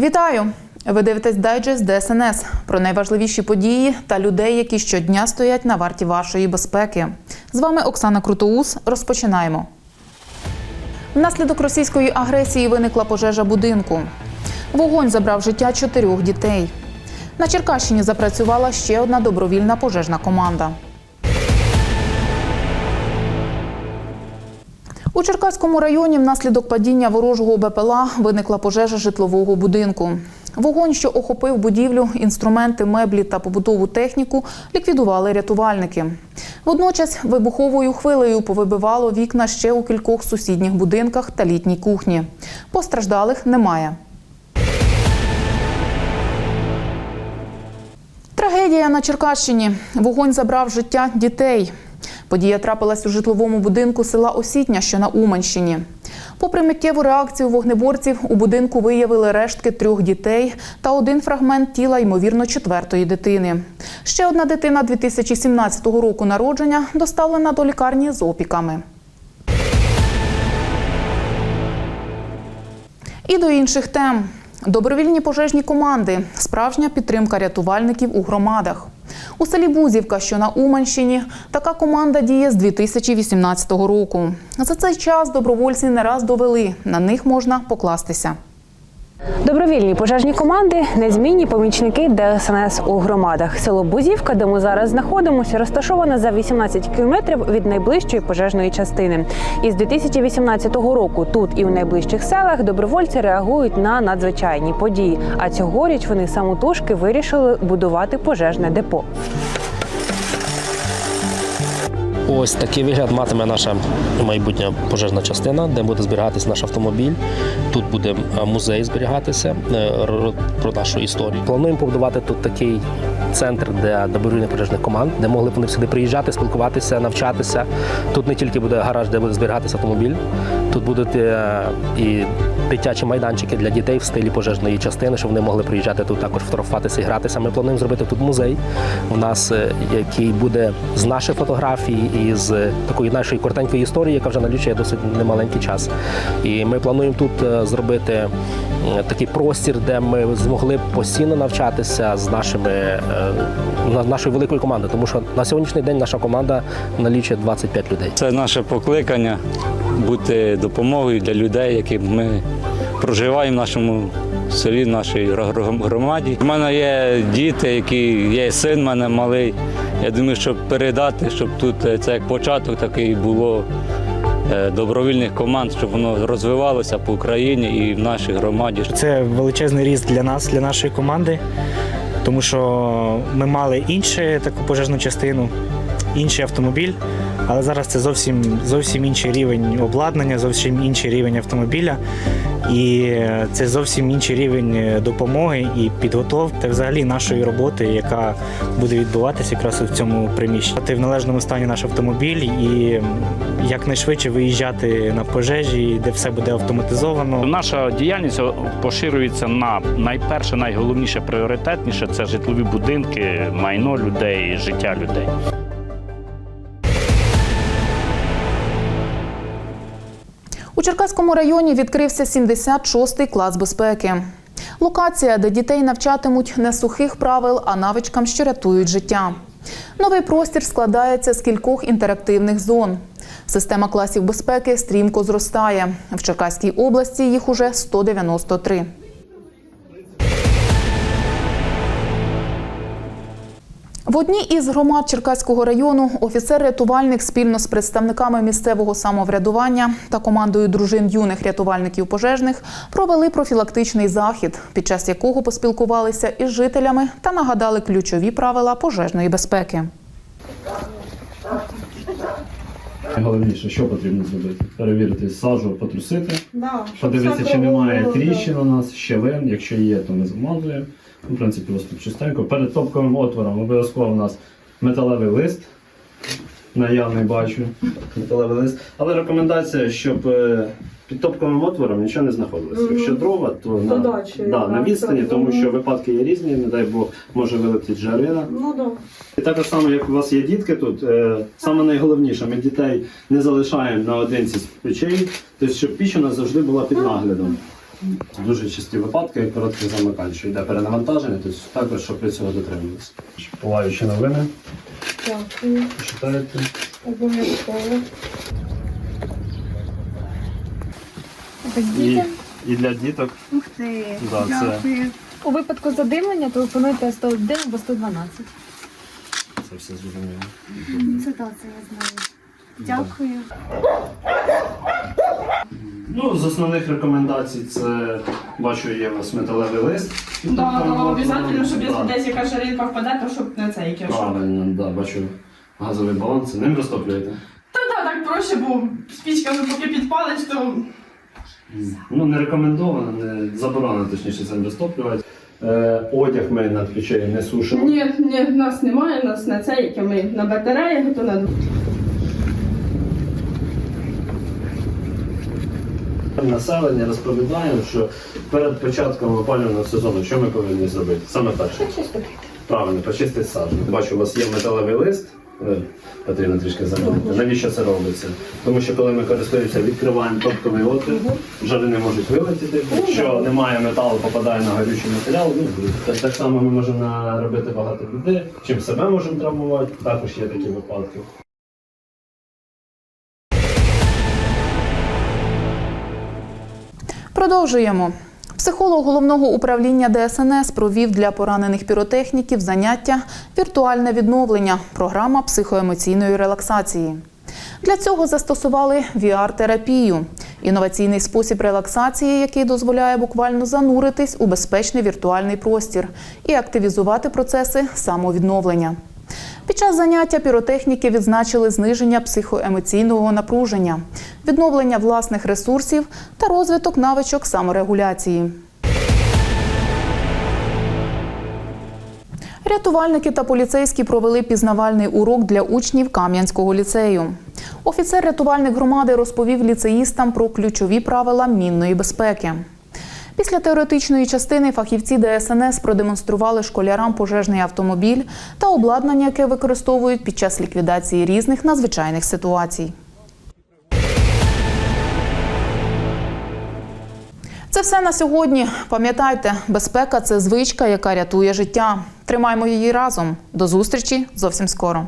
Вітаю! Ви дивитесь дайджест ДСНС про найважливіші події та людей, які щодня стоять на варті вашої безпеки. З вами Оксана Крутоус. Розпочинаємо. Внаслідок російської агресії виникла пожежа будинку. Вогонь забрав життя чотирьох дітей. На Черкащині запрацювала ще одна добровільна пожежна команда. У Черкаському районі внаслідок падіння ворожого БПЛА виникла пожежа житлового будинку. Вогонь, що охопив будівлю, інструменти, меблі та побутову техніку, ліквідували рятувальники. Водночас вибуховою хвилею повибивало вікна ще у кількох сусідніх будинках та літній кухні. Постраждалих немає. Трагедія на Черкащині. Вогонь забрав життя дітей. Подія трапилась у житловому будинку села Осітня, що на Уманщині. Попри миттєву реакцію вогнеборців, у будинку виявили рештки трьох дітей та один фрагмент тіла, ймовірно, четвертої дитини. Ще одна дитина 2017 року народження доставлена до лікарні з опіками. І до інших тем. Добровільні пожежні команди, справжня підтримка рятувальників у громадах. У селі Бузівка, що на Уманщині, така команда діє з 2018 року. За цей час добровольці не раз довели, на них можна покластися. Добровільні пожежні команди незмінні помічники ДСНС у громадах. Село Бузівка, де ми зараз знаходимося, розташоване за 18 кілометрів від найближчої пожежної частини. І з 2018 року тут і в найближчих селах добровольці реагують на надзвичайні події. А цьогоріч вони самотужки вирішили будувати пожежне депо. Ось такий вигляд матиме наша майбутня пожежна частина, де буде зберігатися наш автомобіль. Тут буде е, музей зберігатися е, про нашу історію. Плануємо побудувати тут такий центр для добровільних пожежних команд, де могли б вони сюди приїжджати, спілкуватися, навчатися. Тут не тільки буде гараж, де буде зберігатися автомобіль, тут будуть е, і дитячі майданчики для дітей в стилі пожежної частини, щоб вони могли приїжджати тут також фотографуватися і гратися. Ми плануємо зробити тут музей у нас, е, який буде з наших фотографій і з такої нашої коротенької історії, яка вже налічує досить немаленький час. І ми плануємо тут е, зробити такий простір, де ми змогли постійно навчатися з нашими нашою великою командою, тому що на сьогоднішній день наша команда налічує 25 людей. Це наше покликання бути допомогою для людей, які ми проживаємо в нашому селі, в нашій громаді. У мене є діти, які є син в мене малий. Я думаю, щоб передати, щоб тут е, це як початок такий було е, добровільних команд, щоб воно розвивалося по Україні і в нашій громаді. Це величезний ріст для нас, для нашої команди, тому що ми мали іншу таку пожежну частину, інший автомобіль, але зараз це зовсім, зовсім інший рівень обладнання, зовсім інший рівень автомобіля. І це зовсім інший рівень допомоги і підготовки взагалі нашої роботи, яка буде відбуватися якраз в цьому приміщенні. Ти в належному стані наш автомобіль і якнайшвидше виїжджати на пожежі, де все буде автоматизовано. Наша діяльність поширюється на найперше, найголовніше, пріоритетніше це житлові будинки, майно людей, життя людей. У Черкаському районі відкрився 76-й клас безпеки. Локація, де дітей навчатимуть не сухих правил, а навичкам, що рятують життя. Новий простір складається з кількох інтерактивних зон. Система класів безпеки стрімко зростає. В Черкаській області їх уже 193. В одній із громад Черкаського району офіцер-рятувальник спільно з представниками місцевого самоврядування та командою дружин юних рятувальників пожежних провели профілактичний захід, під час якого поспілкувалися із жителями та нагадали ключові правила пожежної безпеки. Найголовніше, що потрібно зробити? Перевірити сажу, потрусити, Да, подивитися, чи немає тріщин у нас, щелин. Якщо є, то ми замазуємо. Ну, В принципі, ось тут чистенько. Перед топковим отвором обов'язково у нас металевий лист. Наявний бачу. Металевий лист. Але рекомендація, щоб е, під топковим отвором нічого не знаходилося. Мгм. Якщо дрова, то на, дачі, да, на відстані, так. тому що випадки є різні, не дай Бог, може вилетіти жарина. Ну да. І так само, як у вас є дітки тут, е, саме найголовніше, ми дітей не залишаємо наодинці з печей, тобто, щоб піч у нас завжди була під наглядом. Дуже часті випадки, як короткий замикань, що йде перенавантаження, тобто також, щоб ви цього дотримувалися. Палаючі новини. Дякую, Почитаєте? обов'язково. І, і для діток. Ух ти, Да, це- дякую. У випадку задимлення телефонуйте 101 або 112. Це все зрозуміло. Це так, це я знаю. Дякую. Ну, з основних рекомендацій це бачу, є у вас металевий лист. Да, Тобто, обов'язково, щоб якщо десь яка шаринка впаде, то щоб не цей щоб. Правильно, да, бачу газовий балон, це ним розтоплюєте. Та да, так проще, бо спічками поки підпалиш, то Ну, не рекомендовано, не заборонено, точніше, цим розтоплювати. Е, одяг ми над печею не сушимо. ні, ні, в нас немає, в нас на це, яке ми на батареях, то на Населення розповідаємо, що перед початком опалювального сезону що ми повинні зробити? Саме перше. Правильно, почистити саджу. Бачу, у вас є металевий лист. е, Потрібно трішки замінити. Навіщо це робиться? Тому що коли ми користуємося, відкриваємо топковий отвір, жари не можуть вилетіти. Якщо немає металу, попадає на горючий матеріал. Ну, так, так само ми можемо наробити багато біди. Чим себе можемо травмувати, також є такі випадки. Продовжуємо. Психолог головного управління ДСНС провів для поранених піротехніків заняття Віртуальне відновлення. Програма психоемоційної релаксації. Для цього застосували VR-терапію – інноваційний спосіб релаксації, який дозволяє буквально зануритись у безпечний віртуальний простір і активізувати процеси самовідновлення. Під час заняття піротехніки відзначили зниження психоемоційного напруження, відновлення власних ресурсів та розвиток навичок саморегуляції. Рятувальники та поліцейські провели пізнавальний урок для учнів Кам'янського ліцею. Офіцер-рятувальник громади розповів ліцеїстам про ключові правила мінної безпеки. Після теоретичної частини фахівці ДСНС продемонстрували школярам пожежний автомобіль та обладнання, яке використовують під час ліквідації різних надзвичайних ситуацій. Це все на сьогодні. Пам'ятайте, безпека це звичка, яка рятує життя. Тримаймо її разом. До зустрічі зовсім скоро.